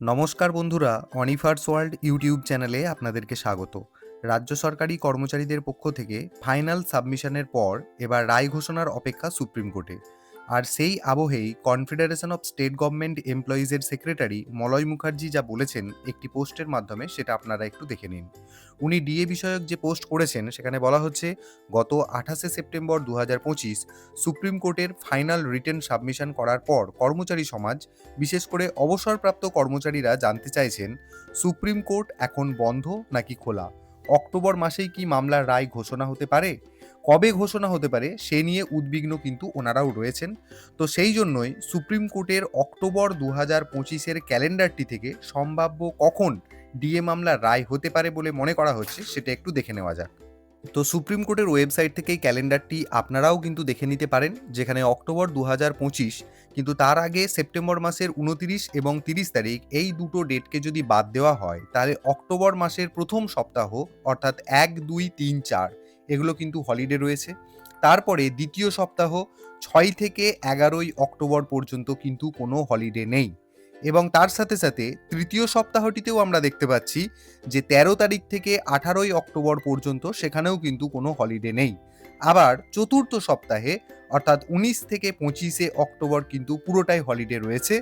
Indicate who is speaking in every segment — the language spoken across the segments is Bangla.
Speaker 1: নমস্কার বন্ধুরা, অনিফার্স ওয়ার্ল্ড ইউটিউব চ্যানেলে আপনাদেরকে স্বাগত। রাজ্য সরকারি কর্মচারীদের পক্ষ থেকে ফাইনাল সাবমিশনের পর এবার রায় ঘোষণার অপেক্ষা সুপ্রিম কোর্টে। আর সেই আবহেই কনফেডারেশন অফ স্টেট গভর্নমেন্ট এমপ্লয়িজের সেক্রেটারি মলয় মুখার্জি যা বলেছেন একটি পোস্টের মাধ্যমে, সেটা আপনারা একটু দেখে নিন। উনি ডিএ বিষয়ক যে পোস্ট করেছেন, সেখানে বলা হচ্ছে, গত আঠাশে সেপ্টেম্বর দু পঁচিশ সুপ্রিম কোর্টের ফাইনাল রিটেন সাবমিশন করার পর কর্মচারী সমাজ, বিশেষ করে অবসরপ্রাপ্ত কর্মচারীরা জানতে চাইছেন, সুপ্রিম কোর্ট এখন বন্ধ নাকি খোলা? অক্টোবর মাসেই কি মামলার রায় ঘোষণা হতে পারে? কবে ঘোষণা হতে পারে, সে নিয়ে উদ্বিগ্ন কিন্তু ওনারাও রয়েছেন। তো সেই জন্যই সুপ্রিম কোর্টের অক্টোবর দু হাজার পঁচিশের ক্যালেন্ডারটি থেকে সম্ভাব্য কখন ডিএ মামলার রায় হতে পারে বলে মনে করা হচ্ছে, সেটা একটু দেখে নেওয়া যাক। তো সুপ্রিম কোর্টের ওয়েবসাইট থেকে এই ক্যালেন্ডারটি আপনারাও কিন্তু দেখে নিতে পারেন, যেখানে অক্টোবর দু পঁচিশ কিন্তু তার আগে সেপ্টেম্বর মাসের উনতিরিশ এবং তিরিশ তারিখ এই দুটো ডেটকে যদি বাদ দেওয়া হয়, তাহলে অক্টোবর মাসের প্রথম সপ্তাহ অর্থাৎ এক দুই তিন চার এগুলো কিন্তু হলিডে রয়েছে। তারপরে দ্বিতীয় সপ্তাহ ছয় থেকে এগারোই অক্টোবর পর্যন্ত কিন্তু কোনো হলিডে নেই। এবং তার সাথে সাথে তৃতীয় সপ্তাহটিতেও আমরা দেখতে পাচ্ছি যে তেরো তারিখ থেকে আঠারোই অক্টোবর পর্যন্ত সেখানেও কিন্তু কোনো হলিডে নেই। আবার চতুর্থ সপ্তাহে অর্থাৎ উনিশ থেকে পঁচিশে অক্টোবর কিন্তু পুরোটাই হলিডে রয়েছে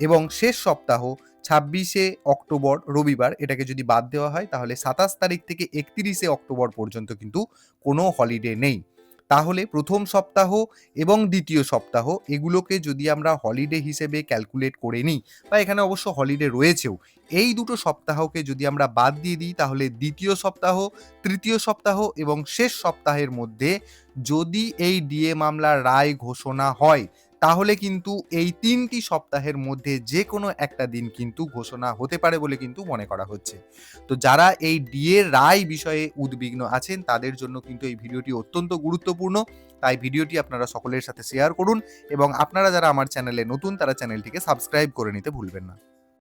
Speaker 1: এবং শেষ সপ্তাহ ছাব্বিশে অক্টোবর রবিবার, এটাকে যদি বাদ দেওয়া হয়, তাহলে সাতাশ তারিখ থেকে একত্রিশে অক্টোবর পর্যন্ত কিন্তু কোনো হলিডে নেই। তাহলে প্রথম সপ্তাহ এবং দ্বিতীয় সপ্তাহ, এগুলোকে যদি আমরা হলিডে হিসেবে ক্যালকুলেট করে নিই, বা এখানে অবশ্য হলিডে রয়েছেও, এই দুটো সপ্তাহকে যদি আমরা বাদ দিয়ে দিই, তাহলে দ্বিতীয় সপ্তাহ, তৃতীয় সপ্তাহ এবং শেষ সপ্তাহের মধ্যে যদি এই ডিএ মামলার রায় ঘোষণা হয় তাহলে কিন্তু এই তিনটি সপ্তাহের মধ্যে যে কোনো একটা দিন কিন্তু ঘোষণা হতে পারে বলে কিন্তু মনে করা হচ্ছে। তো যারা এই ডিএ রায় বিষয়ে উদ্বিগ্ন আছেন, তাদের জন্য কিন্তু এই ভিডিওটি অত্যন্ত গুরুত্বপূর্ণ। তাই ভিডিওটি আপনারা সকলের সাথে শেয়ার করুন এবং আপনারা যারা আমার চ্যানেলে নতুন, তারা চ্যানেলটিকে সাবস্ক্রাইব করে নিতে ভুলবেন না।